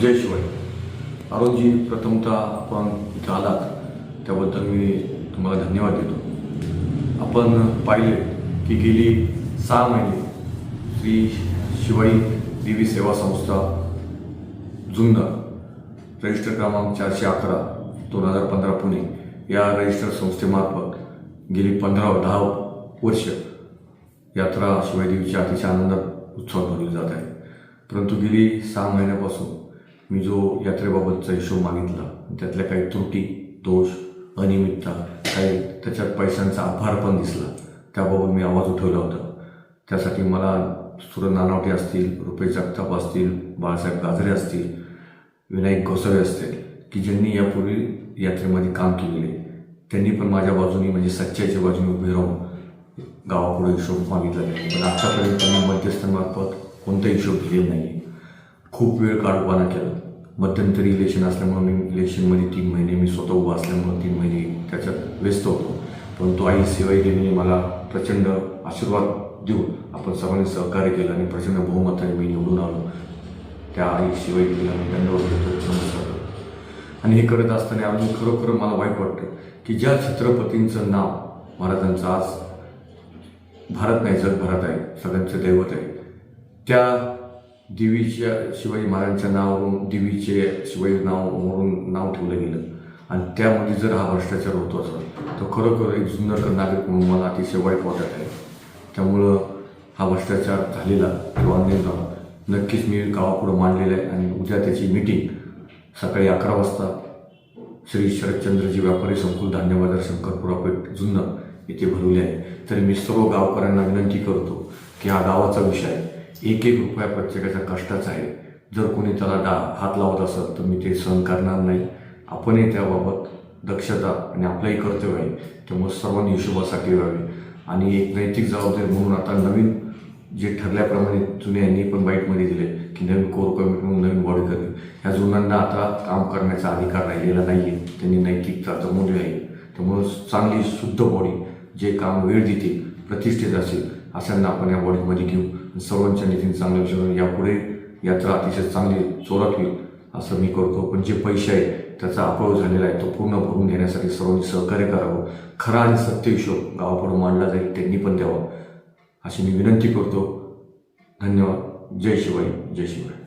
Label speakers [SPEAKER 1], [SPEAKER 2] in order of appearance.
[SPEAKER 1] जय शिवाय अरुणजी प्रथमतः आपण इथं आलात त्याबद्दल मी तुम्हाला धन्यवाद देतो. आपण पाहिले की गेली सहा महिने श्री शिवाई देवी सेवा संस्था जुन्नर रजिस्टर क्रमांक चारशे अकरा दोन हजार पंधरा पुणे या रजिस्टर संस्थेमार्फत गेली पंधरा दहा वर्ष यात्रा शिवायदेवीच्या अतिशय आनंदात उत्सव भरली जात आहे. परंतु गेली सहा महिन्यापासून मी जो यात्रेबाबतचा हिशोब मागितला त्यातल्या काही त्रुटी दोष अनियमितता काही त्याच्यात पैशांचा आभार पण दिसला. त्याबाबत मी आवाज उठवला होता. त्यासाठी मला सुरत नानावटे असतील रुपेश जगताप असतील बाळासाहेब गाजरे असतील विनायक गोसावे असतील की ज्यांनी यापूर्वी यात्रेमध्ये काम केलेले त्यांनी पण माझ्या बाजूनी म्हणजे सच्चाईच्या बाजूने उभे राहून गावापुढे हिशोब मागितला. पण आत्तापर्यंत त्यांनी मध्यस्थांमार्फत कोणता हिशोब दिलेला नाही खूप वेळ काढूपाना केला. मध्यंतरी इलेक्शन असल्यामुळं मी इलेक्शनमध्ये तीन महिने मी स्वतः उभा असल्यामुळं तीन महिने त्याच्यात व्यस्त होतो. परंतु आई शिवाई मला प्रचंड आशीर्वाद देऊन आपण सर्वांनी सहकार्य केलं आणि प्रचंड बहुमताने मी निवडून आलो. त्या आई शिवाई मी दंडवत देतो नमस्कार आणि हे करत असताना अजून खरोखर मला वाईट वाटतं की ज्या छत्रपतींचं नाव महाराजांचं आज भारत नाही जगभरात आहे सगळ्यांचं दैवत आहे त्या देवीच्या शिवाजी महाराजांच्या नावावरून देवीचे शिवाजी नावावरून नाव ठेवलं गेलं. आणि त्यामध्ये जर हा भ्रष्टाचार होतो असेल तर खरोखर एक जुन्नर नागरिक म्हणून मला अतिशय वाईट वाटत आहे. त्यामुळं हा भ्रष्टाचार झालेला किंवा अन्याय झाला नक्कीच मी गावापुढं मांडलेला आहे. आणि उद्या त्याची मिटिंग सकाळी अकरा वाजता श्री शरदचंद्रजी व्यापारी संकुल धान्य बाजार शंकरपुरा पेठ जुन्नर येथे भरवले आहे. तरी मी सर्व गावकऱ्यांना विनंती करतो की हा गावाचा विषय आहे. एक एक रुपया प्रत्येकाचा कष्टाचा आहे. जर कोणी त्याला डा हात लावत असेल तर मी ते सहन करणार नाही. आपणही त्याबाबत दक्षता आणि आपलंही कर्तव्य आहे. त्यामुळे सर्वांनी हिशोबासाठी राहावे. आणि एक नैतिक जबाबदारी म्हणून आता नवीन जे ठरल्याप्रमाणे जुने यांनी पण बाईटमध्ये दिले की नवीन कोर कमिटी म्हणून नवीन बॉडी करेल ह्या जुनांना आता काम करण्याचा अधिकार राहिलेला नाही आहे त्यांनी नैतिकता जमवली आहे. त्यामुळं चांगली शुद्ध बॉडी जे काम वेळ देतील प्रतिष्ठित असेल अशांना आपण या बॉडीमध्ये घेऊ. सर्वांच्या निधीने चांगल्या विषयावर यापुढे यात्रा अतिशय चांगली जोरात होईल असं मी करतो. पण जे पैसे आहे त्याचा अपयोग झालेला आहे तो पूर्ण भरून घेण्यासाठी सर्वांनी सहकार्य करावं. खरा आणि सत्य हिशोब गावाकडून मांडला जाईल त्यांनी पण द्यावा. अशी मी विनंती करतो. धन्यवाद. जय शिवाई जय शिवाय.